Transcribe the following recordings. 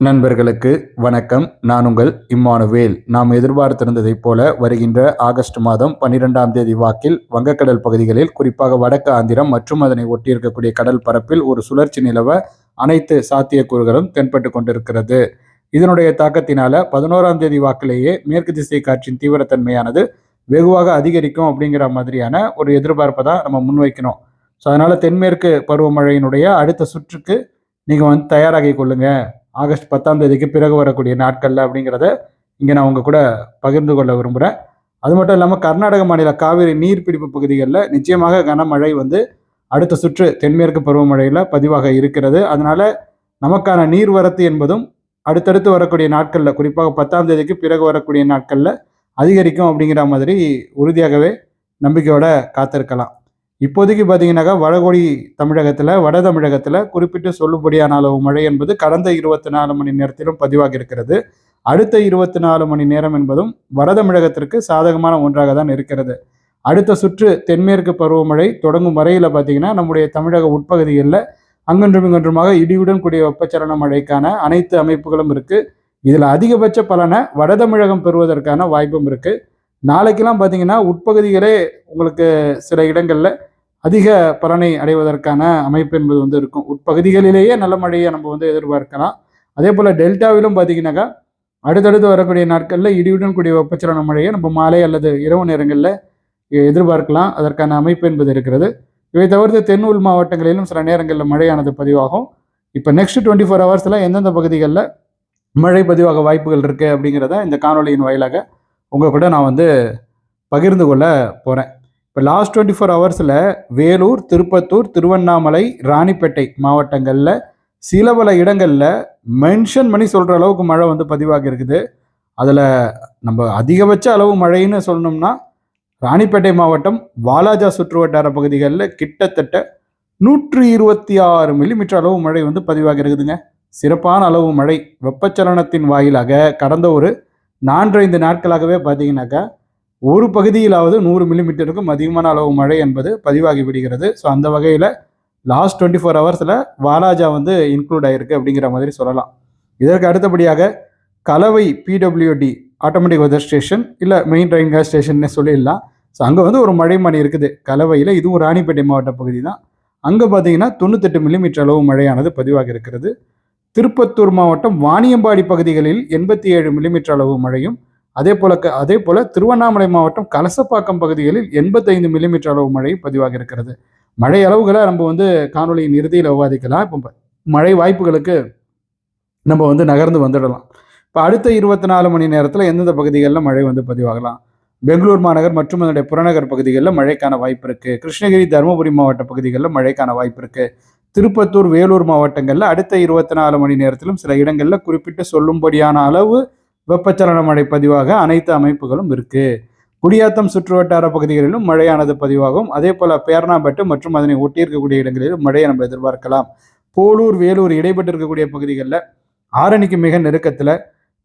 நண்பர்களுக்கு வணக்கம். நான் உங்கள் இம்மானுவேல். நாம் எதிர்பார்த்திருந்ததைப் போல வருகின்ற ஆகஸ்ட் மாதம் பன்னிரெண்டாம் தேதி வாக்கில் வங்கக்கடல் பகுதிகளில் குறிப்பாக வடக்கு ஆந்திரம் மற்றும் அதனை ஒட்டியிருக்கக்கூடிய கடல் பரப்பில் ஒரு சுழற்சி நிலவ அனைத்து சாத்தியக்கூறுகளும் தென்பட்டு கொண்டிருக்கிறது. இதனுடைய தாக்கத்தினால பதினோராம் தேதி வாக்கிலேயே மேற்கு திசை காற்றின் தீவிரத்தன்மையானது வெகுவாக அதிகரிக்கும் அப்படிங்கிற மாதிரியான ஒரு எதிர்பார்ப்பை தான் நம்ம முன்வைக்கணும். ஸோ அதனால் தென்மேற்கு பருவமழையினுடைய அடுத்த சுற்றுக்கு நீங்கள் வந்து தயாராகி கொள்ளுங்கள் ஆகஸ்ட் பத்தாம் தேதிக்கு பிறகு வரக்கூடிய நாட்களில் அப்படிங்கிறத இங்கே நான் உங்கள் கூட பகிர்ந்து கொள்ள விரும்புகிறேன் அது மட்டும் இல்லாமல் கர்நாடக மாநில காவிரி நீர்பிடிப்பு பகுதிகளில் நிச்சயமாக கனமழை வந்து அடுத்த சுற்று தென்மேற்கு பருவமழையில் பதிவாக இருக்கிறது. அதனால் நமக்கான நீர்வரத்து என்பதும் அடுத்தடுத்து வரக்கூடிய நாட்களில் குறிப்பாக பத்தாம் தேதிக்கு பிறகு வரக்கூடிய நாட்களில் அதிகரிக்கும் அப்படிங்கிற மாதிரி உறுதியாகவே நம்பிக்கையோட காத்திருக்கலாம். இப்போதைக்கு பார்த்தீங்கன்னாக்கா வடகொடி தமிழகத்தில் வட தமிழகத்தில் குறிப்பிட்டு சொல்லுபடியான அளவு மழை என்பது கடந்த இருபத்தி நாலு மணி நேரத்திலும் பதிவாகி இருக்கிறது அடுத்த இருபத்தி நாலு மணி நேரம் என்பதும் வட தமிழகத்திற்கு சாதகமான ஒன்றாக தான் இருக்கிறது. அடுத்த சுற்று தென்மேற்கு பருவமழை தொடங்கும் வரையில் பார்த்தீங்கன்னா நம்முடைய தமிழக உட்பகுதிகளில் அங்கன்றும் இங்கன்றுமாக இடியுடன் கூடிய வெப்பச்சலன மழைக்கான அனைத்து அமைப்புகளும் இருக்குது இதில் அதிகபட்ச பலனை வட தமிழகம் பெறுவதற்கான வாய்ப்பும் இருக்குது நாளைக்கெல்லாம் பார்த்தீங்கன்னா உட்பகுதிகளே உங்களுக்கு சில இடங்களில் அதிக பலனை அடைவதற்கான அமைப்பு என்பது வந்து இருக்கும். உட்பகுதிகளிலேயே நல்ல மழையை நம்ம வந்து எதிர்பார்க்கலாம். அதே போல் டெல்டாவிலும் பார்த்தீங்கன்னாக்கா அடுத்தடுத்து வரக்கூடிய நாட்களில் இடியுடன் கூடிய வெப்பச்சலன மழையை நம்ம மாலை அல்லது இரவு நேரங்களில் எதிர்பார்க்கலாம். அதற்கான அமைப்பு என்பது இருக்கிறது. இவை தவிர்த்து தென் உள் மாவட்டங்களிலும் சில நேரங்களில் மழையானது பதிவாகும். இப்போ நெக்ஸ்ட் டுவெண்ட்டி ஃபோர் ஹவர்ஸில் எந்தெந்த பகுதிகளில் மழை பதிவாக வாய்ப்புகள் இருக்குது அப்படிங்கிறத இந்த காணொலியின் வாயிலாக உங்கள் கூட நான் வந்து பகிர்ந்து கொள்ள போகிறேன் இப்போ லாஸ்ட் டுவெண்ட்டி ஃபோர் ஹவர்ஸில் வேலூர் திருப்பத்தூர் திருவண்ணாமலை ராணிப்பேட்டை மாவட்டங்களில் சில பல இடங்களில் மென்ஷன் பண்ணி சொல்கிற அளவுக்கு மழை வந்து பதிவாகி இருக்குது. அதில் நம்ம அதிகபட்ச அளவு மழைன்னு சொல்லணும்னா ராணிப்பேட்டை மாவட்டம் வாலாஜா சுற்று வட்டார பகுதிகளில் கிட்டத்தட்ட நூற்றி இருபத்தி ஆறு மில்லிமீட்டர் அளவு மழை வந்து பதிவாகியிருக்குதுங்க சிறப்பான அளவு மழை. வெப்பச்சலனத்தின் வாயிலாக கடந்த ஒரு நான்கைந்து நாட்களாகவே பார்த்தீங்கன்னாக்கா ஒரு பகுதியிலாவது நூறு மில்லிமீட்டருக்கும் அதிகமான அளவு மழை என்பது பதிவாகி விடுகிறது. ஸோ அந்த வகையில் லாஸ்ட் டுவெண்ட்டி ஃபோர் ஹவர்ஸில் வாலாஜா வந்து இன்க்ளூட் ஆகிருக்கு அப்படிங்கிற மாதிரி சொல்லலாம். இதற்கு அடுத்தபடியாக கலவை பிடபிள்யூடி ஆட்டோமேட்டிக் வெதர் ஸ்டேஷன் இல்லை மெயின் ட்ரெயின் கேஸ் ஸ்டேஷன்னு சொல்லிடலாம். ஸோ அங்கே வந்து ஒரு மழைமணி இருக்குது. கலவையில் இதுவும் ராணிப்பேட்டை மாவட்ட பகுதி தான். அங்கே பார்த்தீங்கன்னா தொண்ணூத்தெட்டு மில்லிமீட்டர் அளவு மழையானது பதிவாக இருக்கிறது. திருப்பத்தூர் மாவட்டம் வாணியம்பாடி பகுதிகளில் எண்பத்தி ஏழு மில்லிமீட்டர் அளவு மழையும் அதே போல க- அதே போல திருவண்ணாமலை மாவட்டம் கலசப்பாக்கம் பகுதிகளில் எண்பத்தைந்து மில்லிமீட்டர் அளவு மழை பதிவாக இருக்கிறது. மழை அளவுகளை நம்ம வந்து காணொலியின் இறுதியில் விவாதிக்கலாம். இப்போ மழை வாய்ப்புகளுக்கு நம்ம வந்து நகர்ந்து வந்துடலாம். இப்போ அடுத்த இருபத்தி நாலு மணி நேரத்தில் எந்தெந்த பகுதிகளில் மழை வந்து பதிவாகலாம்? பெங்களூர் மாநகர் மற்றும் அதனுடைய புறநகர் பகுதிகளில் மழைக்கான வாய்ப்பு இருக்கு. கிருஷ்ணகிரி தருமபுரி மாவட்ட பகுதிகளில் மழைக்கான வாய்ப்பு இருக்கு. திருப்பத்தூர் வேலூர் மாவட்டங்களில் அடுத்த இருபத்தி நாலு மணி நேரத்திலும் சில இடங்களில் குறிப்பிட்டு சொல்லும்படியான அளவு வெப்பச்சலன மழை பதிவாக அனைத்து அமைப்புகளும் இருக்கு. குடியாத்தம் சுற்றுவட்டார பகுதிகளிலும் மழையானது பதிவாகும். அதே போல பேரணாம்பட்டு மற்றும் அதனை ஒட்டி இருக்கக்கூடிய இடங்களிலும் மழையை நம்ம எதிர்பார்க்கலாம். போலூர் வேலூர் இடைப்பட்டு இருக்கக்கூடிய பகுதிகளில் ஆரணிக்கு மிக நெருக்கத்தில்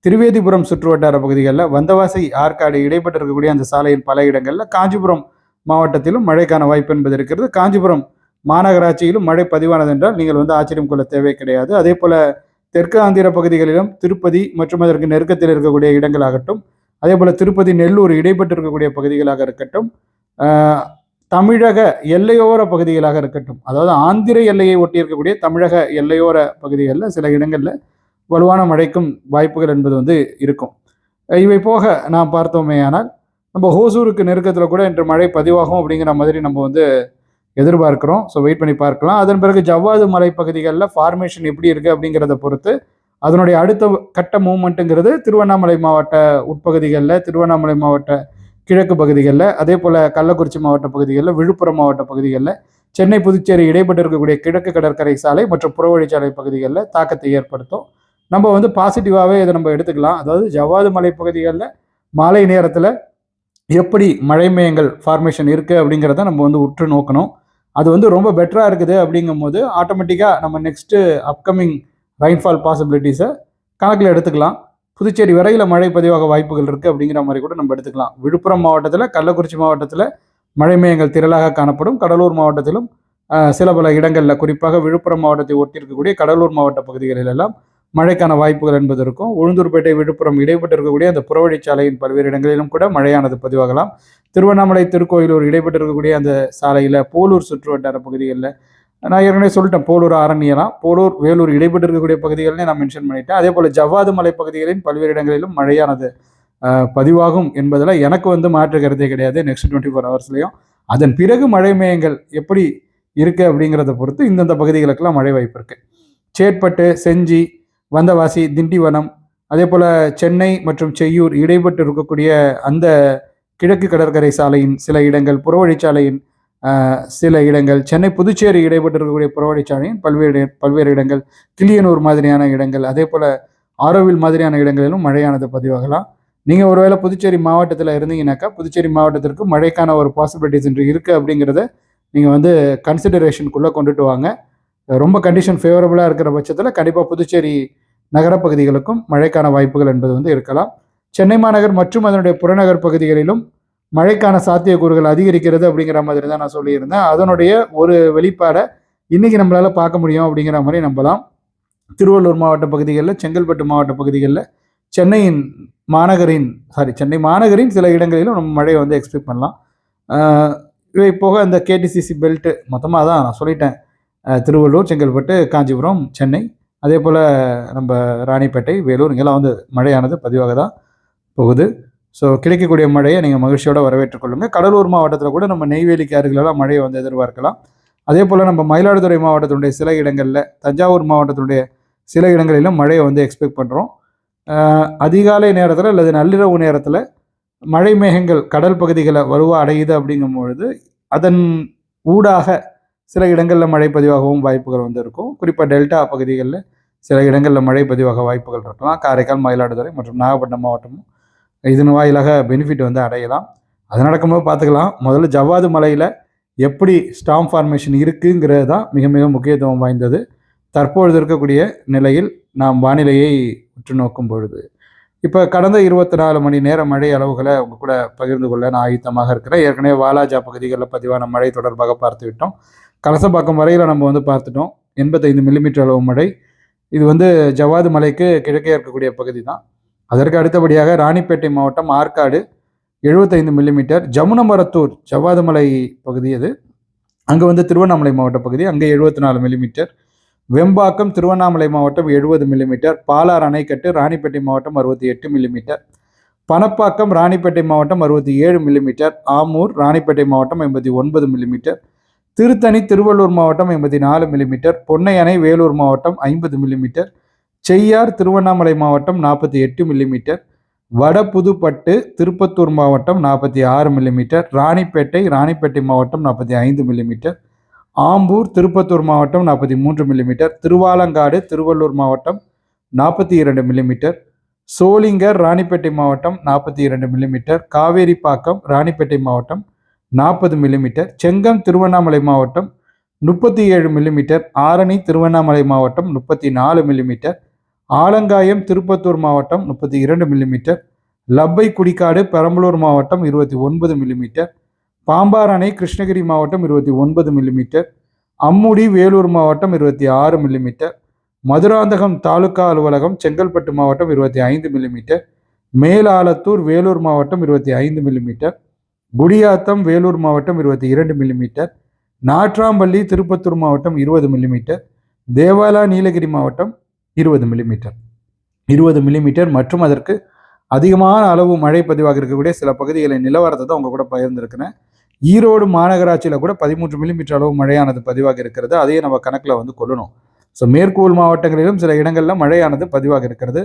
திருவேதிபுரம் சுற்றுவட்டார பகுதிகளில் வந்தவாசி ஆற்காடு இடைப்பட்டு இருக்கக்கூடிய அந்த சாலையின் பல இடங்களில் காஞ்சிபுரம் மாவட்டத்திலும் மழைக்கான வாய்ப்பு என்பது இருக்கிறது. காஞ்சிபுரம் மாநகராட்சியிலும் மழை பதிவானது என்றால் நீங்கள் வந்து ஆச்சரியம் கொள்ள தேவை கிடையாது. அதே போல் தெற்கு ஆந்திர பகுதிகளிலும் திருப்பதி மற்றும் அதற்கு நெருக்கத்தில் இருக்கக்கூடிய இடங்களாகட்டும் அதே போல் திருப்பதி நெல்லூர் இடைப்பட்டு இருக்கக்கூடிய பகுதிகளாக இருக்கட்டும் தமிழக எல்லையோர பகுதிகளாக இருக்கட்டும் அதாவது ஆந்திர எல்லையை ஒட்டி இருக்கக்கூடிய தமிழக எல்லையோர பகுதிகளில் சில இடங்களில் வலுவான மழைக்கும் வாய்ப்புகள் என்பது வந்து இருக்கும். இவை போக நாம் பார்த்தோமே ஆனால் நம்ம ஹோசூருக்கு நெருக்கத்தில் கூட இன்று மழை பதிவாகும் அப்படிங்கிற மாதிரி நம்ம வந்து எதிர்பார்க்கிறோம். ஸோ வெயிட் பண்ணி பார்க்கலாம். அதன் பிறகு ஜவ்வாது மலை பகுதிகளில் ஃபார்மேஷன் எப்படி இருக்குது அப்படிங்கிறத பொறுத்து அதனுடைய அடுத்த கட்ட மூமெண்ட்டுங்கிறது திருவண்ணாமலை மாவட்ட உட்பகுதிகளில் திருவண்ணாமலை மாவட்ட கிழக்கு பகுதிகளில் அதே போல் கள்ளக்குறிச்சி மாவட்ட பகுதிகளில் விழுப்புரம் மாவட்ட பகுதிகளில் சென்னை புதுச்சேரி இடைப்பட்டு இருக்கக்கூடிய கிழக்கு கடற்கரை சாலை மற்றும் புறவழிச்சாலை பகுதிகளில் தாக்கத்தை ஏற்படுத்தும். நம்ம வந்து பாசிட்டிவாகவே இதை நம்ம எடுத்துக்கலாம். அதாவது ஜவ்வாது மலை பகுதிகளில் மாலை நேரத்தில் எப்படி மழை மேயங்கள் ஃபார்மேஷன் இருக்குது அப்படிங்கிறத நம்ம வந்து உற்று நோக்கணும். அது வந்து ரொம்ப பெட்டராக இருக்குது அப்படிங்கும்போது ஆட்டோமேட்டிக்காக நம்ம நெக்ஸ்ட்டு அப்கமிங் ரெயின்ஃபால் பாசிபிலிட்டிஸை கணக்கில் எடுத்துக்கலாம். புதுச்சேரி வரையில் மழை பதிவாக வாய்ப்புகள் இருக்குது அப்படிங்கிற மாதிரி கூட நம்ம எடுத்துக்கலாம். விழுப்புரம் மாவட்டத்தில் கள்ளக்குறிச்சி மாவட்டத்தில் மழை மேயங்கள் திரளாக காணப்படும். கடலூர் மாவட்டத்திலும் சில பல இடங்களில் குறிப்பாக விழுப்புரம் மாவட்டத்தை ஒட்டி இருக்கக்கூடிய கடலூர் மாவட்ட பகுதிகளில் எல்லாம் மழைக்கான வாய்ப்புகள் என்பது இருக்கும். உளுந்தூர்பேட்டை விழுப்புரம் இடைப்பட்டு இருக்கக்கூடிய அந்த புறவழிச்சாலையின் பல்வேறு இடங்களிலும் கூட மழையானது பதிவாகலாம். திருவண்ணாமலை திருக்கோயிலூர் இடைப்பட்டு இருக்கக்கூடிய அந்த சாலையில் போலூர் சுற்று வட்டார பகுதிகளில் நான் ஏற்கனவே சொல்லிட்டேன் போலூர் ஆரண்யலாம் போலூர் வேலூர் இடைப்பட்டு இருக்கக்கூடிய பகுதிகளில் நான் மென்ஷன் பண்ணிட்டேன். அதே போல் ஜவ்வாது மலை பகுதிகளின் பல்வேறு இடங்களிலும் மழையானது பதிவாகும் என்பதில் எனக்கு வந்து மாற்று கருத்தே கிடையாது. நெக்ஸ்ட் டுவெண்ட்டி ஃபோர் ஹவர்ஸ்லையும் அதன் பிறகு மழை மேயங்கள் எப்படி இருக்கு அப்படிங்கிறத பொறுத்து இந்தந்த பகுதிகளுக்கெல்லாம் மழை வாய்ப்பு இருக்கு. சேட்பட்டு செஞ்சி வந்தவாசி திண்டிவனம் அதே போல் சென்னை மற்றும் செய்யூர் இடைப்பட்டு இருக்கக்கூடிய அந்த கிழக்கு கடற்கரை சாலையின் சில இடங்கள் புறவழிச்சாலையின் சில இடங்கள் சென்னை புதுச்சேரி இடைப்பட்டு இருக்கக்கூடிய புறவழிச்சாலையின் பல்வேறு பல்வேறு இடங்கள் கிளியனூர் மாதிரியான இடங்கள் அதே போல் ஆரோவில் மாதிரியான இடங்களிலும் மழையானது பதிவாகலாம். நீங்கள் ஒருவேளை புதுச்சேரி மாவட்டத்தில் இருந்தீங்கன்னாக்கா புதுச்சேரி மாவட்டத்திற்கு மழைக்கான ஒரு பாசிபிலிட்டிஸ் இன்று இருக்குது அப்படிங்கிறத நீங்கள் வந்து கன்சிடரேஷனுக்குள்ளே கொண்டுட்டு வாங்க. ரொம்ப கண்டிஷன் ஃபேவரபுளாக இருக்கிற பட்சத்தில் கண்டிப்பாக புதுச்சேரி நகரப்பகுதிகளுக்கும் மழைக்கான வாய்ப்புகள் என்பது வந்து இருக்கலாம். சென்னை மாநகர் மற்றும் அதனுடைய புறநகர் பகுதிகளிலும் மழைக்கான சாத்தியக்கூறுகள் அதிகரிக்கிறது அப்படிங்கிற மாதிரி தான் நான் சொல்லியிருந்தேன். அதனுடைய ஒரு வெளிப்பாடை இன்னைக்கு நம்மளால் பார்க்க முடியும் அப்படிங்கிற மாதிரி நம்பலாம். திருவள்ளூர் மாவட்ட பகுதிகளில் செங்கல்பட்டு மாவட்ட பகுதிகளில் சென்னையின் மாநகரின் சாரி சென்னை மாநகரின் சில இடங்களிலும் நம்ம மழையை வந்து எக்ஸ்பெக்ட் பண்ணலாம். இவை போக அந்த கேடிசிசி பெல்ட்டு மொத்தமாக தான் நான் சொல்லிட்டேன். திருவள்ளூர் செங்கல்பட்டு காஞ்சிபுரம் சென்னை. அதே போல் நம்ம ராணிப்பேட்டை வேலூர் இங்கெல்லாம் வந்து மழையானது பதிவாக தான் போகுது. ஸோ கிடைக்கக்கூடிய மழையை நீங்கள் மகிழ்ச்சியோட வரவேற்றுக் கொள்ளுங்கள் கடலூர் மாவட்டத்தில் கூட நம்ம நெய்வேலிக்கு அருகிலெல்லாம் மழையை வந்து எதிர்பார்க்கலாம். அதே போல் நம்ம மயிலாடுதுறை மாவட்டத்தினுடைய சில இடங்களில் தஞ்சாவூர் மாவட்டத்தினுடைய சில இடங்களிலும் மழையை வந்து எக்ஸ்பெக்ட் பண்ணுறோம் அதிகாலை நேரத்தில் அல்லது நள்ளிரவு நேரத்தில் மழை மேகங்கள் கடல் பகுதிகளை வலுவாக அடையுது அப்படிங்கும் பொழுது அதன் ஊடாக சில இடங்களில் மழை பதிவாகவும் வாய்ப்புகள் வந்து இருக்கும். குறிப்பாக டெல்டா பகுதிகளில் சில இடங்களில் மழை பதிவாக வாய்ப்புகள் இருக்கலாம். காரைக்கால் மயிலாடுதுறை மற்றும் நாகப்பட்டினம் மாவட்டமும் இதன் வாயிலாக பெனிஃபிட் வந்து அடையலாம். அது நடக்கும்போது பார்த்துக்கலாம். முதல்ல ஜவ்வாது மலையில் எப்படி ஸ்டாம் ஃபார்மேஷன் இருக்குங்கிறது தான் மிக மிக முக்கியத்துவம் வாய்ந்தது. தற்பொழுது இருக்கக்கூடிய நிலையில் நாம் வானிலையை உற்று நோக்கும் பொழுது. இப்போ கடந்த இருபத்தி நாலு மணி நேர மழை அளவுகளை உங்கள் கூட பகிர்ந்து கொள்ள நான் ஆயுத்தமாக இருக்கிறேன். ஏற்கனவே வாலாஜா பகுதிகளில் பதிவான மழை தொடர்பாக பார்த்து விட்டோம். கலசப்பாக்கம் வரையில் நம்ம வந்து பார்த்துட்டோம். எண்பத்தைந்து மில்லிமீட்டர் அளவு மழை. இது வந்து ஜவ்வாது மலைக்கு கிழக்கே இருக்கக்கூடிய பகுதி தான் அதற்கு அடுத்தபடியாக ராணிப்பேட்டை மாவட்டம் ஆற்காடு எழுபத்தைந்து மில்லிமீட்டர் ஜமுனமரத்தூர் ஜவ்வாதுமலை பகுதி அது. அங்கே வந்து திருவண்ணாமலை மாவட்ட பகுதி அங்கே எழுபத்தி நாலு மில்லிமீட்டர். வெம்பாக்கம் திருவண்ணாமலை மாவட்டம் எழுபது மில்லிமீட்டர். பாலார் அணைக்கட்டு ராணிப்பேட்டை மாவட்டம் அறுபத்தி எட்டு மில்லிமீட்டர். பணப்பாக்கம் ராணிப்பேட்டை மாவட்டம் அறுபத்தி ஏழு மில்லிமீட்டர். ஆமூர் ராணிப்பேட்டை மாவட்டம் எண்பத்தி ஒன்பது மில்லிமீட்டர். திருத்தணி திருவள்ளூர் மாவட்டம் எண்பத்தி நாலு மில்லிமீட்டர். பொன்னையணை வேலூர் மாவட்டம் ஐம்பது மில்லிமீட்டர். செய்யார் திருவண்ணாமலை மாவட்டம் நாற்பத்தி எட்டு மில்லிமீட்டர் வடபுதுப்பட்டு திருப்பத்தூர் மாவட்டம் நாற்பத்தி ஆறு மில்லிமீட்டர் ராணிப்பேட்டை ராணிப்பேட்டை மாவட்டம் நாற்பத்தி ஐந்து மில்லிமீட்டர் ஆம்பூர் திருப்பத்தூர் மாவட்டம் நாற்பத்தி மூன்று மில்லிமீட்டர் திருவாலங்காடு திருவள்ளூர் மாவட்டம் நாற்பத்தி இரண்டு மில்லிமீட்டர் சோளிங்கர் ராணிப்பேட்டை மாவட்டம் நாற்பத்தி இரண்டு மில்லிமீட்டர் காவேரிப்பாக்கம் ராணிப்பேட்டை மாவட்டம் நாற்பது மில்லிமீட்டர் செங்கம் திருவண்ணாமலை மாவட்டம் முப்பத்தி ஏழு மில்லிமீட்டர் ஆரணி திருவண்ணாமலை மாவட்டம் முப்பத்தி நாலு மில்லிமீட்டர் ஆலங்காயம் திருப்பத்தூர் மாவட்டம் முப்பத்தி இரண்டு மில்லிமீட்டர் லப்பை குடிக்காடு பெரம்பலூர் மாவட்டம் இருபத்தி ஒன்பது மில்லிமீட்டர் பாம்பார் அணை கிருஷ்ணகிரி மாவட்டம் இருபத்தி ஒன்பது மில்லிமீட்டர் அம்முடி வேலூர் மாவட்டம் இருபத்தி ஆறு மில்லிமீட்டர் மதுராந்தகம் தாலுகா அலுவலகம் செங்கல்பட்டு மாவட்டம் இருபத்தி ஐந்து மில்லிமீட்டர் மேலாலத்தூர் வேலூர் மாவட்டம் இருபத்தி ஐந்து மில்லிமீட்டர் குடியாத்தம் வேலூர் மாவட்டம் இருபத்தி இரண்டு மில்லிமீட்டர் நாட்ராம்பள்ளி திருப்பத்தூர் மாவட்டம் இருபது மில்லிமீட்டர் தேவாலா நீலகிரி மாவட்டம் இருபது மில்லிமீட்டர் இருபது மில்லிமீட்டர் மற்றும் அதற்கு அதிகமான அளவு மழை பதிவாக இருக்கக்கூடிய சில பகுதிகளின் நிலவரத்தை தான் உங்கள் கூட பகிர்ந்துருக்கிறேன். ஈரோடு மாநகராட்சியில் கூட பதிமூன்று மில்லிமீட்டர் அளவு மழையானது பதிவாக இருக்கிறது. அதையே நம்ம கணக்கில் வந்து கொள்ளணும். ஸோ மேற்கூல் மாவட்டங்களிலும் சில இடங்களில் மழையானது பதிவாக இருக்கிறது.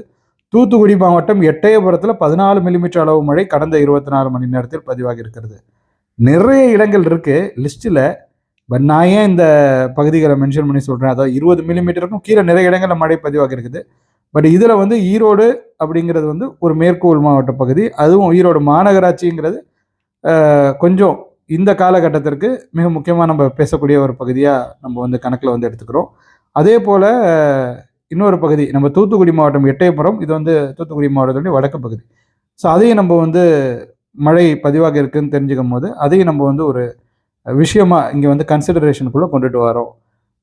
தூத்துக்குடி மாவட்டம் எட்டயபுரத்தில் பதினாலு மில்லிமீட்டர் அளவு மழை கடந்த இருபத்தி நாலு மணி நேரத்தில் பதிவாக இருக்கிறது. நிறைய இடங்கள் இருக்குது லிஸ்ட்டில் பட் நான் ஏன் இந்த பகுதிகளை மென்ஷன் பண்ணி சொல்கிறேன் அதாவது இருபது மில்லிமீட்டருக்கும் கீழே நிறைய இடங்களில் மழை பதிவாக இருக்குது. பட் இதில் வந்து ஈரோடு அப்படிங்கிறது வந்து ஒரு மேற்கோள் மாவட்ட பகுதி. அதுவும் ஈரோடு மாநகராட்சிங்கிறது கொஞ்சம் இந்த காலகட்டத்திற்கு மிக முக்கியமாக நம்ம பேசக்கூடிய ஒரு பகுதியாக நம்ம வந்து கணக்கில் வந்து எடுத்துக்கிறோம். அதே போல் இன்னொரு பகுதி நம்ம தூத்துக்குடி மாவட்டம் எட்டயபுரம். இது வந்து தூத்துக்குடி மாவட்டத்துடைய வடக்கு பகுதி. ஸோ அதையும் நம்ம வந்து மழை பதிவாக இருக்குதுன்னு தெரிஞ்சுக்கும் போது அதையும் நம்ம வந்து ஒரு விஷயமா இங்கே வந்து கன்சிடரேஷனுக்குள்ளே கொண்டுட்டு வரோம்.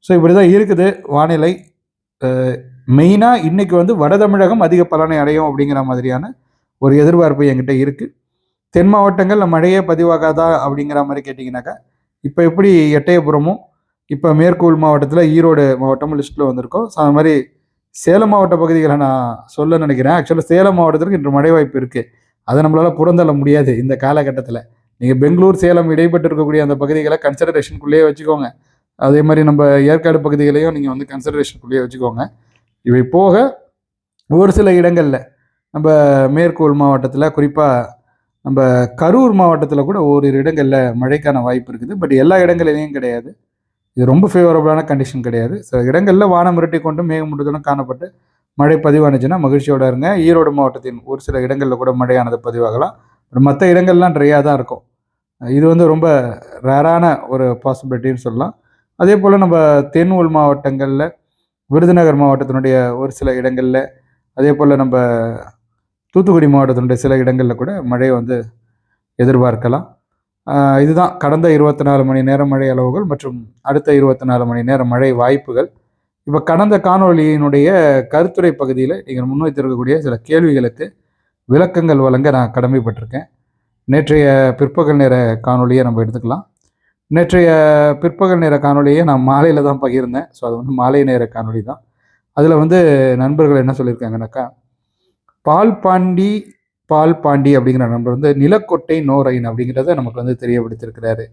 ஸோ இப்படி தான் இருக்குது வானிலை. மெயினாக இன்னைக்கு வந்து வட தமிழகம் அதிக பலனை அடையும் அப்படிங்கிற மாதிரியான ஒரு எதிர்பார்ப்பு என்கிட்ட இருக்குது தென் மாவட்டங்களில் மழையே பதிவாகாதா அப்படிங்கிற மாதிரி கேட்டிங்கனாக்கா இப்போ எப்படி எட்டயபுரமும் இப்போ மேற்கூல் மாவட்டத்தில் ஈரோடு மாவட்டமும் லிஸ்ட்டில் வந்திருக்கோம். ஸோ அது மாதிரி சேலம் மாவட்ட பகுதிகளை நான் சொல்ல நினைக்கிறேன். ஆக்சுவலாக சேலம் மாவட்டத்திற்கு இன்று மழை வாய்ப்பு இருக்குது அதை நம்மளால் புறந்தள்ள முடியாது இந்த காலகட்டத்தில். நீங்கள் பெங்களூர் சேலம் இடைப்பட்டு இருக்கக்கூடிய அந்த பகுதிகளை கன்சிடரேஷனுக்குள்ளேயே வச்சுக்கோங்க. அதே மாதிரி நம்ம ஏற்காடு பகுதிகளையும் நீங்கள் வந்து கன்சிடரேஷனுக்குள்ளேயே வச்சுக்கோங்க. இவை போக ஒரு சில இடங்களில் நம்ம மேற்கோள் மாவட்டத்தில் குறிப்பாக நம்ம கரூர் மாவட்டத்தில் கூட ஓரிரு இடங்களில் மழைக்கான வாய்ப்பு இருக்குது. பட் எல்லா இடங்களிலையும் கிடையாது. இது ரொம்ப ஃபேவரபுளான கண்டிஷன் கிடையாது. சில இடங்களில் வானம் மிரட்டி கொண்டு மேகமூட்டத்துடன் காணப்பட்டு மழை பதிவானுச்சுன்னா மகிழ்ச்சியோட இருங்க. ஈரோடு மாவட்டத்தின் ஒரு சில இடங்களில் கூட மழையானது பதிவாகலாம். மற்ற இடங்கள்லாம் ட்ரையாக தான் இருக்கும். இது வந்து ரொம்ப ரேரான ஒரு பாசிபிலிட்டின்னு சொல்லலாம். அதே போல் நம்ம தென் உள் மாவட்டங்களில் விருதுநகர் மாவட்டத்தினுடைய ஒரு சில இடங்களில் அதே போல் நம்ம தூத்துக்குடி மாவட்டத்தினுடைய சில இடங்களில் கூட மழை வந்து எதிர்பார்க்கலாம். இதுதான் கடந்த இருபத்தி நாலு மணி நேர மழை அளவுகள் மற்றும் அடுத்த இருபத்தி நாலு மணி நேர மழை வாய்ப்புகள். இப்போ கடந்த காணொளியினுடைய கருத்துரை பகுதியில் நீங்கள் முன்வைத்திருக்கக்கூடிய சில கேள்விகளுக்கு விளக்கங்கள் வழங்க நான் கடமைப்பட்டிருக்கேன். நேற்றைய பிற்பகல் நேர காணொளியை நம்ம எடுத்துக்கலாம். நேற்றைய பிற்பகல் நேர காணொலியை நான் மாலையில் தான் பகிர்ந்தேன். ஸோ அது வந்து மாலை நேர காணொளி தான். அதில் வந்து நண்பர்கள் என்ன சொல்லியிருக்காங்கனாக்கா பால் பாண்டி பால் பாண்டி அப்படிங்கிற நண்பர் வந்து நிலக்கொட்டை நோரைன் அப்படிங்கிறத நமக்கு வந்து தெரியப்படுத்தியிருக்கிறாரு.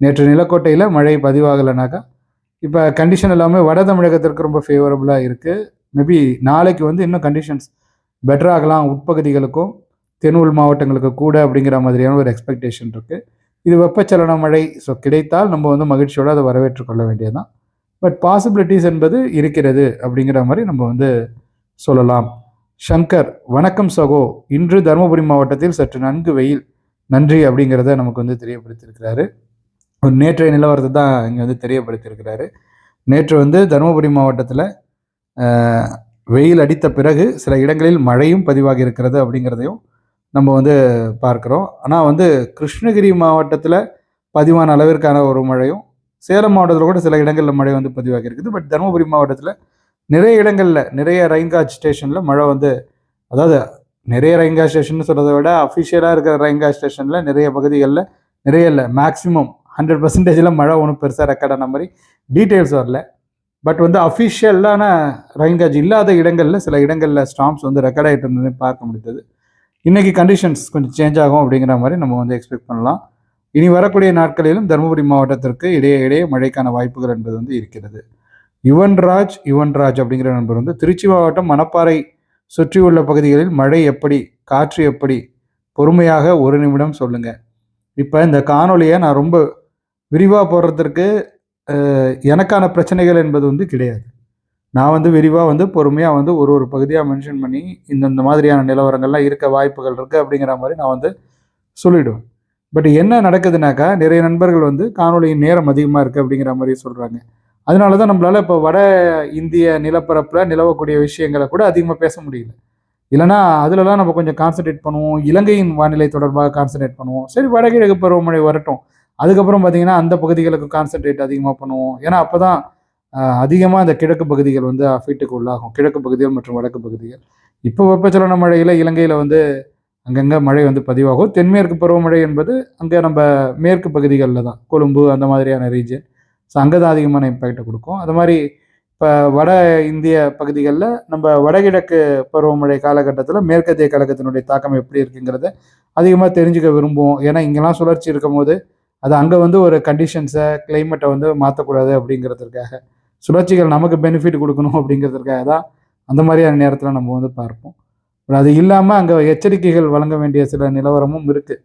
நேற்று நிலக்கோட்டையில் மழை பதிவாகலைனாக்கா இப்போ கண்டிஷன் எல்லாமே வட தமிழகத்திற்கு ரொம்ப ஃபேவரபுளாக இருக்குது மேபி நாளைக்கு வந்து இன்னும் கண்டிஷன்ஸ் பெட்டராகலாம் உட்பகுதிகளுக்கும் தென் உள் மாவட்டங்களுக்கு கூட அப்படிங்கிற மாதிரியான ஒரு எக்ஸ்பெக்டேஷன் இருக்குது இது வெப்பச்சலன மழை ஸோ கிடைத்தால் நம்ம வந்து மகிழ்ச்சியோடு அதை வரவேற்றுக்கொள்ள வேண்டியதுதான். பட் பாசிபிலிட்டிஸ் என்பது இருக்கிறது அப்படிங்கிற மாதிரி நம்ம வந்து சொல்லலாம். ஷங்கர் வணக்கம் சகோ. இன்று தருமபுரி மாவட்டத்தில் சற்று நன்கு வெயில். நன்றி அப்படிங்கிறத நமக்கு வந்து தெரியப்படுத்தியிருக்கிறாரு. ஒரு நேற்றைய நிலவரத்தை தான் இங்கே வந்து தெரியப்படுத்தியிருக்கிறாரு. நேற்று வந்து தருமபுரி மாவட்டத்தில் வெயில் அடித்த பிறகு சில இடங்களில் மழையும் பதிவாகி இருக்கிறது அப்படிங்கிறதையும் நம்ம வந்து பார்க்குறோம். ஆனால் வந்து கிருஷ்ணகிரி மாவட்டத்தில் பதிவான அளவிற்கான ஒரு மழையும் சேலம் மாவட்டத்தில் கூட சில இடங்களில் மழை வந்து பதிவாகி இருக்குது. பட் தருமபுரி மாவட்டத்தில் நிறைய இடங்களில் நிறைய ரெயின்காட் ஸ்டேஷனில் மழை வந்து அதாவது நிறைய ரெயின்கா ஸ்டேஷன் சொல்கிறத விட அஃபிஷியலாக இருக்கிற ரெயின்கா ஸ்டேஷனில் நிறைய பகுதிகளில் நிறைய இல்லை மேக்ஸிமம் ஹண்ட்ரட் பர்சன்டேஜில் மழை ஒன்றும் பெருசாக ரெக்கார்டான மாதிரி டீட்டெயில்ஸ் வரல. பட் வந்து அஃபிஷியலான ரெயின்காஜ் இல்லாத இடங்களில் சில இடங்களில் ஸ்டாம்ப்ஸ் வந்து ரெக்கார்ட் ஆகிட்டு இருந்தது பார்க்க முடிந்தது. இன்றைக்கி கண்டிஷன்ஸ் கொஞ்சம் சேஞ்ச் ஆகும் அப்படிங்கிற மாதிரி நம்ம வந்து எக்ஸ்பெக்ட் பண்ணலாம். இனி வரக்கூடிய நாட்களிலும் தருமபுரி மாவட்டத்திற்கு இடையே இடையே மழைக்கான வாய்ப்புகள் என்பது வந்து இருக்கிறது. யுவன்ராஜ் யுவன்ராஜ் அப்படிங்கிற நண்பர் வந்து திருச்சி மாவட்டம் மணப்பாறை சுற்றியுள்ள பகுதிகளில் மழை எப்படி காற்று எப்படி? பொறுமையாக ஒரு நிமிடம் சொல்லுங்கள் இப்போ இந்த காணொலியை நான் ரொம்ப விரிவாக போடுறதுக்கு எனக்கான பிரச்சனைகள் என்பது வந்து கிடையாது. நான் வந்து விரிவாக வந்து பொறுமையாக வந்து ஒரு ஒரு பகுதியாக மென்ஷன் பண்ணி இந்தந்த மாதிரியான நிலவரங்கள்லாம் இருக்க வாய்ப்புகள் இருக்குது அப்படிங்கிற மாதிரி நான் வந்து சொல்லிவிடுவேன் பட் என்ன நடக்குதுனாக்கா நிறைய நண்பர்கள் வந்து காணொலியின் நேரம் அதிகமாக இருக்குது அப்படிங்கிற மாதிரி சொல்கிறாங்க அதனால தான் நம்மளால் இப்போ வட இந்திய நிலப்பரப்பில் நிலவக்கூடிய விஷயங்களை கூட அதிகமாக பேச முடியல. இல்லைன்னா அதுலலாம் நம்ம கொஞ்சம் கான்சன்ட்ரேட் பண்ணுவோம். இலங்கையின் வானிலை தொடர்பாக கான்சென்ட்ரேட் பண்ணுவோம். சரி வடகிழக்கு பருவமழை வரட்டும். அதுக்கப்புறம் பார்த்தீங்கன்னா அந்த பகுதிகளுக்கு கான்சென்ட்ரேட் அதிகமாக பண்ணுவோம். ஏன்னா அப்போ தான் அதிகமாக இந்த கிழக்கு பகுதிகள் வந்து அஃபீட்டுக்கு உள்ளாகும். கிழக்கு பகுதிகள் மற்றும் வடக்கு பகுதிகள். இப்போ வெப்பச்சலன மழையில் இலங்கையில் வந்து அங்கங்கே மழை வந்து பதிவாகும். தென்மேற்கு பருவமழை என்பது அங்கே நம்ம மேற்கு பகுதிகளில் தான். கொழும்பு அந்த மாதிரியான ரீஜன் ஸோ அங்கே தான் அதிகமான இம்பேக்டை கொடுக்கும். அது மாதிரி இப்போ வட இந்திய பகுதிகளில் நம்ம வடகிழக்கு பருவமழை காலகட்டத்தில் மேற்கத்திய கழகத்தினுடைய தாக்கம் எப்படி இருக்குங்கிறத அதிகமாக தெரிஞ்சுக்க விரும்புவோம். ஏன்னா இங்கெல்லாம் சுழற்சி இருக்கும் போது அது அங்கே வந்து ஒரு கண்டிஷன்ஸை கிளைமேட்டை வந்து மாற்றக்கூடாது அப்படிங்கிறதுக்காக. சுழற்சிகள் நமக்கு பெனிஃபிட் கொடுக்கணும் அப்படிங்கிறதுக்காக தான் அந்த மாதிரியான நேரத்தில் நம்ம வந்து பார்ப்போம். பட் அது இல்லாமல் அங்கே எச்சரிக்கைகள் வழங்க வேண்டிய சில நிலவரமும் இருக்குது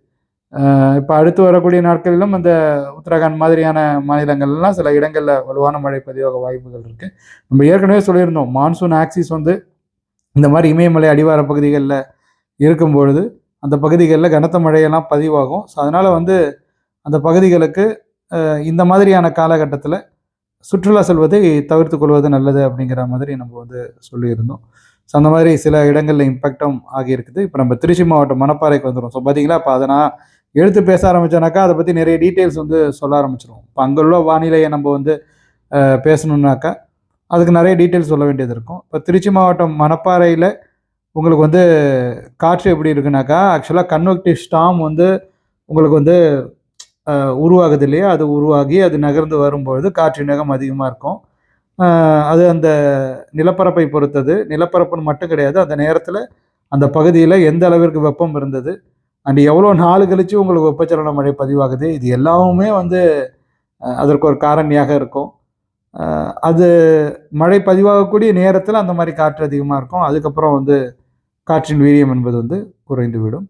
இப்போ அடுத்து வரக்கூடிய நாட்களிலும் அந்த உத்தரகாண்ட் மாதிரியான மாநிலங்கள்லாம் சில இடங்களில் வலுவான மழை பதிவாக வாய்ப்புகள் இருக்குது நம்ம ஏற்கனவே சொல்லியிருந்தோம் மான்சூன் ஆக்சிஸ் வந்து இந்த மாதிரி இமயமலை அடிவார பகுதிகளில் இருக்கும் பொழுது அந்த பகுதிகளில் கனத்த மழையெல்லாம் பதிவாகும். ஸோ அதனால் வந்து அந்த பகுதிகளுக்கு இந்த மாதிரியான காலகட்டத்தில் சுற்றுலா செல்வதை தவிர்த்து கொள்வது நல்லது அப்படிங்கிற மாதிரி நம்ம வந்து சொல்லியிருந்தோம். ஸோ அந்த மாதிரி சில இடங்களில் இம்பேக்டும் ஆகியிருக்குது. இப்போ நம்ம திருச்சி மாவட்டம் மணப்பாறைக்கு வந்துடும் ஸோ பார்த்தீங்களா இப்போ அதை நான் எடுத்து பேச ஆரம்பித்தோனாக்கா அதை பற்றி நிறைய டீட்டெயில்ஸ் வந்து சொல்ல ஆரம்பிச்சிடும் இப்போ அங்கே உள்ள வானிலையை நம்ம வந்து பேசணுன்னாக்கா அதுக்கு நிறைய டீட்டெயில்ஸ் சொல்ல வேண்டியது இருக்கும். இப்போ திருச்சி மாவட்டம் மணப்பாறையில் உங்களுக்கு வந்து காற்று எப்படி இருக்குனாக்கா ஆக்சுவலாக கன்வெக்டிவ் ஸ்டாம் வந்து உங்களுக்கு வந்து உருவாகுது இல்லையா அது உருவாகி அது நகர்ந்து வரும்பொழுது காற்றின் வேகம் அதிகமாக இருக்கும். அது அந்த நிலப்பரப்பை பொறுத்தது. நிலப்பரப்புன்னு மட்டும் கிடையாது. அந்த நேரத்தில் அந்த பகுதியில் எந்த அளவிற்கு வெப்பம் இருந்தது? அண்ட் எவ்வளோ நாள் கழிச்சு உங்களுக்கு வெப்பச்சலன மழை பதிவாகுது? இது எல்லாமே வந்து அதற்கு ஒரு காரணியாக இருக்கும். அது மழை பதிவாகக்கூடிய நேரத்தில் அந்த மாதிரி காற்று அதிகமாக இருக்கும். அதுக்கப்புறம் வந்து காற்றின் வீரியம் என்பது வந்து குறைந்து விடும்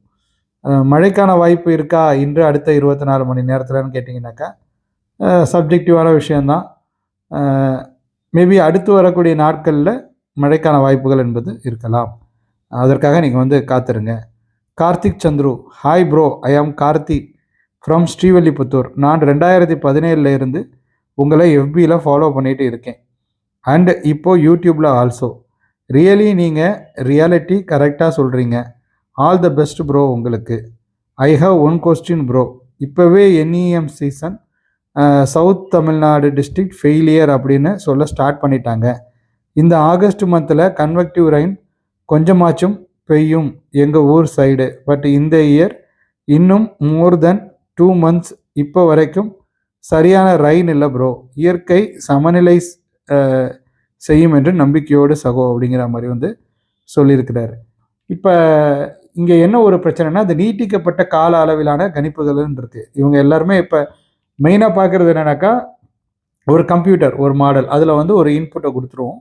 மழைக்கான வாய்ப்பு இருக்கா? இன்று அடுத்த இருபத்தி நாலு மணி நேரத்தில்னு கேட்டிங்கனாக்கா சப்ஜெக்டிவான விஷயந்தான் மேபி அடுத்து வரக்கூடிய நாட்களில் மழைக்கான வாய்ப்புகள் என்பது இருக்கலாம். அதற்காக நீங்கள் வந்து காத்துருங்க. Karthik Chandru hi bro I am Karthi from Srivilliputhur. நான் ரெண்டாயிரத்தி பதினேழுல இருந்து உங்களை எஃபியில் ஃபாலோ பண்ணிட்டு இருக்கேன். அண்ட் இப்போது யூடியூப்பில் ஆல்சோ ரியலி நீங்கள் ரியாலிட்டி கரெக்டாக சொல்கிறீங்க ஆல் த பெஸ்ட் ப்ரோ உங்களுக்கு. I have one question bro இப்போவே NEM season south Tamil Nadu district failure அப்படின்னு சொல்ல ஸ்டார்ட் பண்ணிட்டாங்க. இந்த ஆகஸ்ட் மந்தில் கன்வெக்டிவ் ரைன் கொஞ்சமாச்சும் பெய்யும் எங்கள் ஊர் சைடு பட் இந்த இயர் இன்னும் மோர் தென் டூ மந்த்ஸ் இப்போ வரைக்கும் சரியான ரெயின் இல்லை ப்ரோ இயற்கை சமநிலை செய்யும் என்று நம்பிக்கையோடு சகோ அப்படிங்கிற மாதிரி வந்து சொல்லியிருக்கிறாரு. இப்போ இங்கே என்ன ஒரு பிரச்சனைனா அது நீட்டிக்கப்பட்ட கால அளவிலான கணிப்புகள்னு இருக்கு. இவங்க எல்லாருமே இப்போ மெயினாக பார்க்குறது என்னன்னாக்கா ஒரு கம்ப்யூட்டர் ஒரு மாடல் அதில் வந்து ஒரு இன்புட்டை கொடுத்துருவோம்.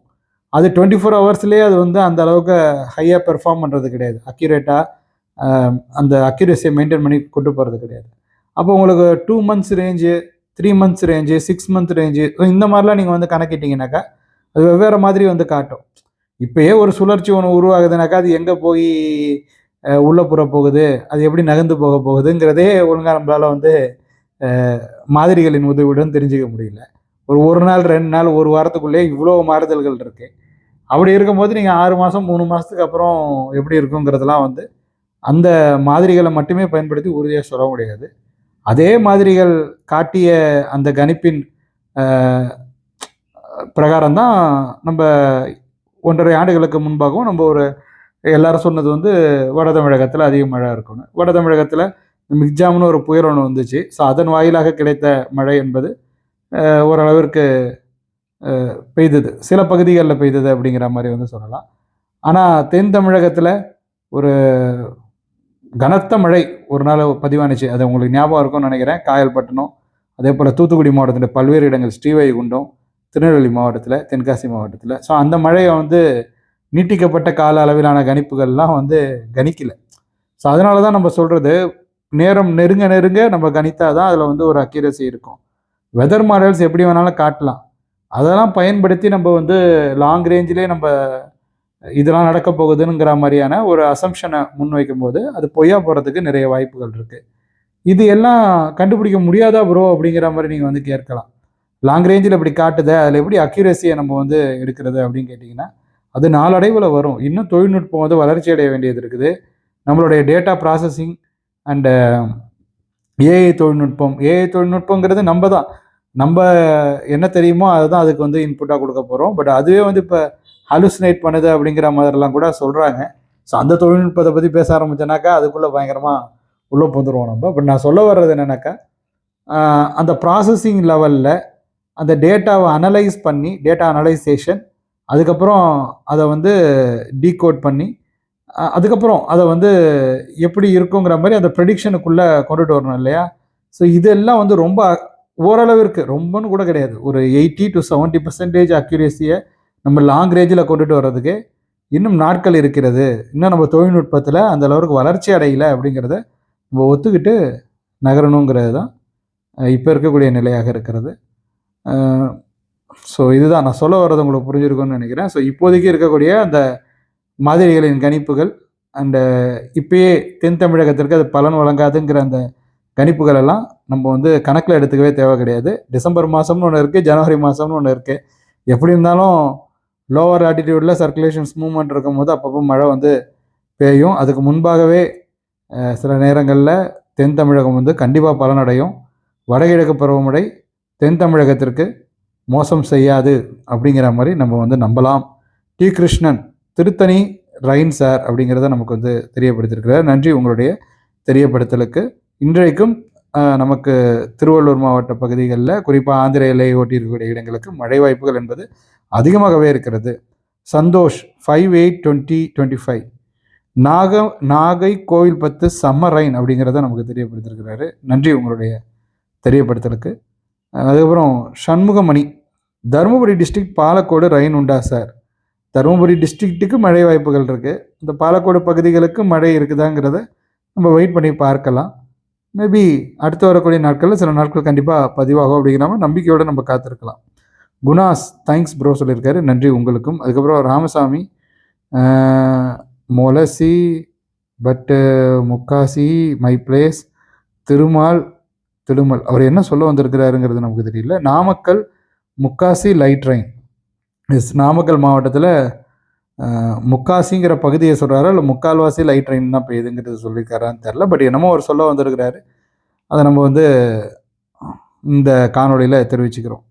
அது டுவெண்ட்டி ஃபோர் ஹவர்ஸ்லேயே அது வந்து அந்த அளவுக்கு ஹையாக பெர்ஃபார்ம் பண்ணுறது கிடையாது. அக்யூரேட்டாக அந்த அக்யூரேசியை மெயின்டைன் பண்ணி கொண்டு போகிறது கிடையாது. அப்போ உங்களுக்கு two months range three months range six month range இந்த மாதிரிலாம் நீங்கள் வந்து கணக்கிட்டீங்கன்னாக்கா அது வெவ்வேறு மாதிரி வந்து காட்டும். இப்போயே ஒரு சுழற்சி ஒன்று உருவாகுதுனாக்கா அது எங்கே போய் உள்ளே புற போகுது அது எப்படி நகர்ந்து போக போகுதுங்கிறதே ஒழுங்காக நம்மளால் வந்து மாதிரிகளின் உதவியுடன் தெரிஞ்சுக்க முடியல. ஒரு ஒரு நாள் ரெண்டு நாள் ஒரு வாரத்துக்குள்ளேயே இவ்வளோ மாறுதல்கள் இருக்குது அப்படி இருக்கும்போது நீங்கள் ஆறு மாதம் மூணு மாதத்துக்கு அப்புறம் எப்படி இருக்குங்கிறதெல்லாம் வந்து அந்த மாதிரிகளை மட்டுமே பயன்படுத்தி உறுதியாக சொல்ல முடியாது. அதே மாதிரிகள் காட்டிய அந்த கணிப்பின் பிரகாரம் தான் நம்ம ஒன்றரை ஆண்டுகளுக்கு முன்பாகவும் நம்ம ஒரு எல்லாரும் சொன்னது வந்து வட தமிழகத்தில் அதிக மழை இருக்கும்னு. வட தமிழகத்தில் மிக்ஜாம்னு ஒரு புயல் ஒன்று வந்துச்சு. ஸோ அதன் வாயிலாக கிடைத்த மழை என்பது ஓரளவிற்கு பெய்தது. சில பகுதிகளில் பெய்தது அப்படிங்கிற மாதிரி வந்து சொல்லலாம். ஆனால் தென் தமிழகத்தில் ஒரு கனத்த மழை ஒரு நாள் பதிவானுச்சு. அது உங்களுக்கு ஞாபகம் இருக்கும்னு நினைக்கிறேன். காயல்பட்டினம் அதே போல் தூத்துக்குடி மாவட்டத்தில் பல்வேறு இடங்கள் ஸ்ரீவைகுண்டம் திருநெல்வேலி மாவட்டத்தில் தென்காசி மாவட்டத்தில். ஸோ அந்த மழையை வந்து நீட்டிக்கப்பட்ட கால அளவிலான கணிப்புகள்லாம் வந்து கணிக்கல. ஸோ அதனால தான் நம்ம சொல்கிறது நேரம் நெருங்க நெருங்க நம்ம கணித்தா தான் அதில் வந்து ஒரு அக்யூரசி இருக்கும். வெதர் மாடல்ஸ் எப்படி வேணாலும் காட்டலாம். அதெல்லாம் பயன்படுத்தி நம்ம வந்து லாங் ரேஞ்சிலே நம்ம இதெல்லாம் நடக்க போகுதுங்கிற மாதிரியான ஒரு அசம்ஷனை முன்வைக்கும் போது அது பொய்யா போகிறதுக்கு நிறைய வாய்ப்புகள் இருக்குது இது எல்லாம் கண்டுபிடிக்க முடியாதா ப்ரோ அப்படிங்கிற மாதிரி நீங்கள் வந்து கேட்கலாம். லாங் ரேஞ்சில் இப்படி காட்டுது அதில் எப்படி அக்யூரஸியை நம்ம வந்து எடுக்கிறது அப்படின்னு கேட்டிங்கன்னா அது நாளடைவில் வரும். இன்னும் தொழில்நுட்பம் வந்து வளர்ச்சி அடைய வேண்டியது இருக்குது. நம்மளுடைய டேட்டா ப்ராசஸிங் அண்டு ஏஐ தொழில்நுட்பம். ஏஐ தொழில்நுட்பங்கிறது நம்ம தான். நம்ம என்ன தெரியுமோ அதுதான் அதுக்கு வந்து இன்புட்டாக கொடுக்க போகிறோம் பட் அதுவே வந்து இப்போ ஹலுசினேட் பண்ணுது அப்படிங்கிற மாதிரிலாம் கூட சொல்கிறாங்க ஸோ அந்த தொழில்நுட்பத்தை பற்றி பேச ஆரம்பிச்சோனாக்கா அதுக்குள்ளே பயங்கரமாக உள்ளே புந்துருவோம் நம்ம. பட் நான் சொல்ல வர்றது என்னென்னாக்கா அந்த ப்ராசஸிங் லெவலில் அந்த டேட்டாவை அனலைஸ் பண்ணி டேட்டா அனலைசேஷன் அதுக்கப்புறம் அதை வந்து டீகோட் பண்ணி அதுக்கப்புறம் அதை வந்து எப்படி இருக்குங்கிற மாதிரி அந்த ப்ரெடிக்ஷனுக்குள்ளே கொண்டுட்டு வரணும் இல்லையா? ஸோ இதெல்லாம் வந்து ரொம்ப ஓரளவிற்கு ரொம்பன்னு கூட கிடையாது. ஒரு எயிட்டி டு செவன்ட்டி பர்சன்டேஜ் அக்யூரேசியை நம்ம லாங் ரேஞ்சில் கொண்டுட்டு வர்றதுக்கு இன்னும் நாட்கள் இருக்கிறது. இன்னும் நம்ம தொழில்நுட்பத்தில் அந்த அளவுக்கு வளர்ச்சி அடையலை அப்படிங்கிறத நம்ம ஒத்துக்கிட்டு நகரணுங்கிறது தான் இப்போ இருக்கக்கூடிய நிலையாக இருக்கிறது. ஸோ இதுதான் நான் சொல்ல வர்றது உங்களுக்கு புரிஞ்சிருக்கும்னு நினைக்கிறேன். ஸோ இப்போதைக்கு இருக்கக்கூடிய அந்த மாதிரிகளின் கணிப்புகள் அண்டு இப்பயே தென் தமிழகத்திற்கு அது பலன் வழங்காதுங்கிற அந்த கணிப்புகள் எல்லாம் நம்ம வந்து கணக்கில் எடுத்துக்கவே தேவை கிடையாது. டிசம்பர் மாதம்னு ஒன்று இருக்குது ஜனவரி மாதம்னு ஒன்று இருக்குது எப்படி இருந்தாலும் லோவர் ஆட்டிடியூடில் சர்க்குலேஷன்ஸ் மூவ்மெண்ட் இருக்கும் போது அப்பப்போ மழை வந்து பெய்யும். அதுக்கு முன்பாகவே சில நேரங்களில் தென் தமிழகம் வந்து கண்டிப்பாக பலனடையும். வடகிழக்கு பருவமழை தென் தமிழகத்திற்கு மோசம் செய்யாது அப்படிங்கிற மாதிரி நம்ம வந்து நம்பலாம். D. Krishnan Tiruttani rain sir அப்படிங்கிறத நமக்கு வந்து தெரியப்படுத்தியிருக்கிறார். நன்றி உங்களுடைய தெரியப்படுத்தலுக்கு. இன்றைக்கும் நமக்கு திருவள்ளூர் மாவட்ட பகுதிகளில் குறிப்பாக ஆந்திர எல்லையை ஒட்டி இருக்கக்கூடிய இடங்களுக்கு மழை வாய்ப்புகள் என்பது அதிகமாகவே இருக்கிறது. Santhosh five eight twenty twenty five Naga Nagai கோவில் பத்து சம்மர் ரைன் அப்படிங்கிறத நமக்கு தெரியப்படுத்திருக்கிறாரு நன்றி உங்களுடைய தெரியப்படுத்தலுக்கு. அதுக்கப்புறம் சண்முகமணி தருமபுரி டிஸ்ட்ரிக்ட் பாலக்கோடு ரயின் உண்டா சார்? தருமபுரி டிஸ்ட்ரிக்ட்டுக்கு மழை வாய்ப்புகள் இருக்குது இந்த பாலக்கோடு பகுதிகளுக்கு மழை இருக்குதாங்கிறத நம்ம வெயிட் பண்ணி பார்க்கலாம். மேபி அடுத்து வரக்கூடிய நாட்களில் சில நாட்கள் கண்டிப்பாக பதிவாகும் அப்படிங்கிற நம்பிக்கையோடு நம்ம காத்திருக்கலாம். குணாஸ் தேங்க்ஸ் ப்ரோ சொல்லியிருக்காரு. நன்றி உங்களுக்கும். அதுக்கப்புறம் ராமசாமி மொலசி பட்டு முக்காசி மை பிளேஸ் திருமால் திருமல். அவர் என்ன சொல்ல வந்திருக்கிறாருங்கிறது நமக்கு தெரியல. Namakkal முக்காசி light rain yes Namakkal மாவட்டத்தில் முக்காசிங்கிற பகுதியை சொல்கிறாரா இல்லை முக்கால்வாசி லைட் ட்ரெயின் தான் பெய்யுதுங்கிறது சொல்லியிருக்காரான்னு தெரில பட் என்னமோ அவர் சொல்ல வந்திருக்கிறாரு. அதை நம்ம வந்து இந்த காணொளியில் தெரிவிச்சுக்கிறோம்.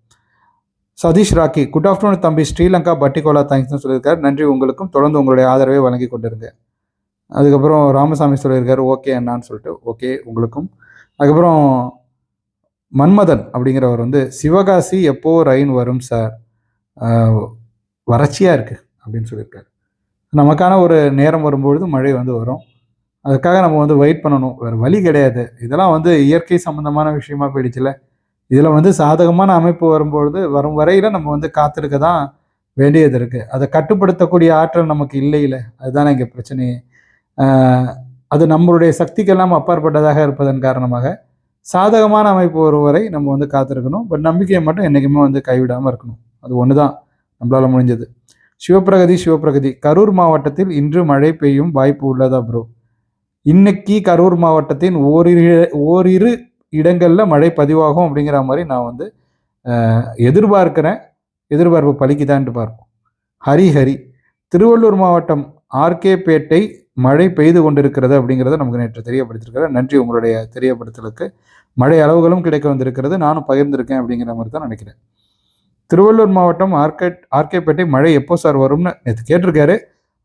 சதீஷ் ராக்கி குட் ஆஃப்டர்நூன் தம்பி ஸ்ரீலங்கா பட்டிகோலா தேங்க்ஸ்னு சொல்லியிருக்காரு. நன்றி உங்களுக்கும் தொடர்ந்து உங்களுடைய ஆதரவை வழங்கி கொண்டிருங்க. அதுக்கப்புறம் ராமசாமி சொல்லியிருக்காரு ஓகே அண்ணான்னு சொல்லிட்டு ஓகே உங்களுக்கும். அதுக்கப்புறம் மன்மதன் அப்படிங்கிறவர் வந்து சிவகாசி எப்போ ரயின் வரும் சார் வறட்சியாக இருக்குது அப்படின்னு சொல்லியிருக்காரு. நமக்கான ஒரு நேரம் வரும்பொழுது மழை வந்து வரும். அதுக்காக நம்ம வந்து வெயிட் பண்ணணும். வேறு வழி கிடையாது. இதெல்லாம் வந்து இயற்கை சம்மந்தமான விஷயமா போயிடுச்சுல. இதில் வந்து சாதகமான அமைப்பு வரும்பொழுது வரும் வரையில் நம்ம வந்து காத்திருக்க தான் வேண்டியது இருக்குது அதை கட்டுப்படுத்தக்கூடிய ஆற்றல் நமக்கு இல்லையில. அதுதானே இங்கே பிரச்சனையே. அது நம்மளுடைய சக்திக்கெல்லாம் அப்பாற்பட்டதாக இருப்பதன் காரணமாக சாதகமான அமைப்பு வரும் வரை நம்ம வந்து காத்திருக்கணும். பட் நம்பிக்கையை மட்டும் என்றைக்குமே வந்து கைவிடாமல் இருக்கணும். அது ஒன்று தான் நம்மளால் முடிஞ்சது. சிவப்பிரகதி சிவப்பிரகதி. கரூர் மாவட்டத்தில் இன்று மழை பெய்யும் வாய்ப்பு உள்ளதா ப்ரோ இன்னைக்கு கரூர் மாவட்டத்தின் ஓரிரு ஓரிரு இடங்களில் மழை பதிவாகும் அப்படிங்கிற மாதிரி நான் வந்து எதிர்பார்க்கிறேன். எதிர்பார்ப்பு பலிக்குதான்ட்டு பார்ப்போம். ஹரி ஹரி. திருவள்ளூர் மாவட்டம் ஆர்கேபேட்டை மழை பெய்து கொண்டிருக்கிறது அப்படிங்கிறத நமக்கு நேற்று தெரியப்படுத்திருக்கிறார் நன்றி உங்களுடைய தெரியப்படுத்தலுக்கு. மழை அளவுகளும் கிடைக்க வந்திருக்கிறது. நானும் பகிர்ந்திருக்கேன் அப்படிங்கிற மாதிரி தான் நினைக்கிறேன். திருவள்ளூர் மாவட்டம் ஆர்கேட் ஆர்கேபேட்டை மழை எப்போ சார் வரும்னு நேற்று கேட்டிருக்காரு.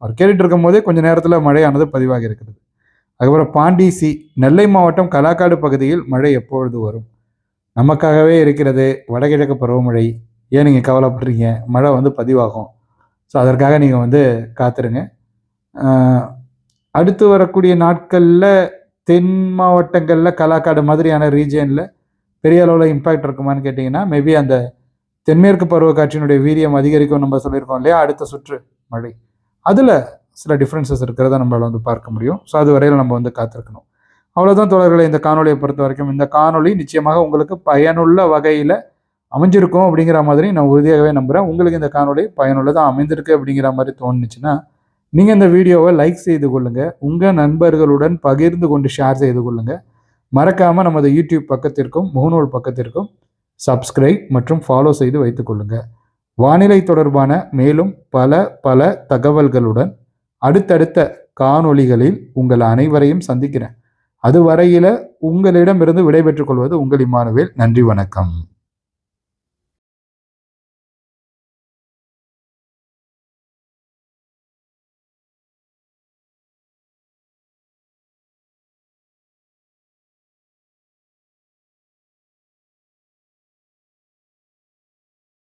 அவர் கேட்டுட்டு இருக்கும் போதே கொஞ்சம் நேரத்தில் மழையானது பதிவாகி இருக்கிறது. அதுக்கப்புறம் பாண்டிசி நெல்லை மாவட்டம் கலாக்காடு பகுதியில் மழை எப்பொழுது வரும்? நமக்காகவே இருக்கிறது வடகிழக்கு பருவமழை. ஏன் நீங்கள் கவலைப்படுறீங்க? மழை வந்து பதிவாகும். ஸோ அதற்காக நீங்கள் வந்து காத்துருங்க. அடுத்து வரக்கூடிய நாட்களில் தென் மாவட்டங்களில் கலாக்காடு மாதிரியான ரீஜியனில் பெரிய அளவில் இம்பேக்ட் இருக்குமான்னு கேட்டிங்கன்னா மேபி அந்த தென்மேற்கு பருவக்காற்றினுடைய வீரியம் அதிகரிக்கும் நம்ம சொல்லியிருக்கோம் இல்லையா? அடுத்த சுற்று மழை. அதில் சில டிஃப்ரென்சஸ் இருக்கிறத நம்மளால் வந்து பார்க்க முடியும். ஸோ அது வரையில் நம்ம வந்து காத்திருக்கணும். அவ்வளோதான் தோழர்களை இந்த காணொலியை பொறுத்த வரைக்கும். இந்த காணொலி நிச்சயமாக உங்களுக்கு பயனுள்ள வகையில் அமைஞ்சிருக்கும் அப்படிங்கிற மாதிரி நான் உறுதியாகவே நம்புகிறேன் உங்களுக்கு இந்த காணொலி பயனுள்ளதாக அமைந்திருக்கு அப்படிங்கிற மாதிரி தோணுச்சுன்னா நீங்கள் இந்த வீடியோவை லைக் செய்து கொள்ளுங்கள் உங்கள் நண்பர்களுடன் பகிர்ந்து கொண்டு ஷேர் செய்து கொள்ளுங்கள் மறக்காமல் நமது யூடியூப் பக்கத்திற்கும் முகநூல் பக்கத்திற்கும் சப்ஸ்கிரைப் மற்றும் ஃபாலோ செய்து வைத்துக் கொள்ளுங்கள் வானிலை தொடர்பான மேலும் பல பல தகவல்களுடன் அடுத்தடுத்த காணொளிகளில் உங்கள் அனைவரையும் சந்திக்கிறேன். அதுவரையில உங்களிடமிருந்து விடைபெற்றுக் கொள்வது உங்கள் இமானுவேல் நன்றி வணக்கம்.